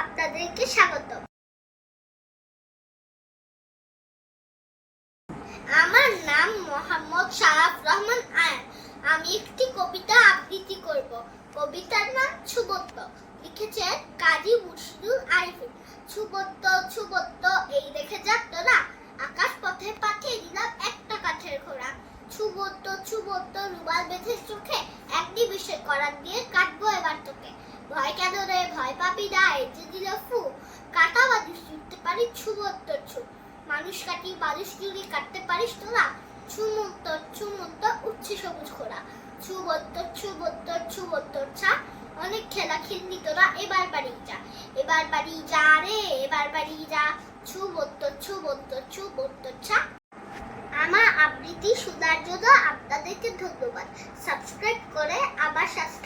আপনাদেরকে স্বাগত। আমার নাম মোহাম্মদ শারাফ রহমান আয়ান। আমি একটি কবিতা আবৃত্তি করব। কবিতার নাম ছুবত্ত। লিখেছেন কাজী মুর্শিদুল আরিফিন ছুবত্ত ছুবত্ত, এই দেখে যাক তোরা আকাশ পথে পাঠিয়ে দিলাম একটা কাঠের ঘোড়া। ছুবত্ত ছুবত্ত, রুমাল বেঁধে চোখে এক নিমিষে করার দিয়ে কাটবো এবার তোকে। ভয় পাবি যে দিল ফু কাটা পারি মানুষ কাটি চুরি কাটতে পারিস তোরা উচ্ছে সবুজ খোরা ছা অনেক খেলা খেললি তোরা, এবার বাড়ি যা। এবার বাড়ি যা রে, এবার বাড়ি যা। ছুবত্ত ছুবত্ত ছুবত্ত ছা আমার আবৃত্তি শোনার জন্য আপনাদেরকে ধন্যবাদ। সাবস্ক্রাইব করে থাকুন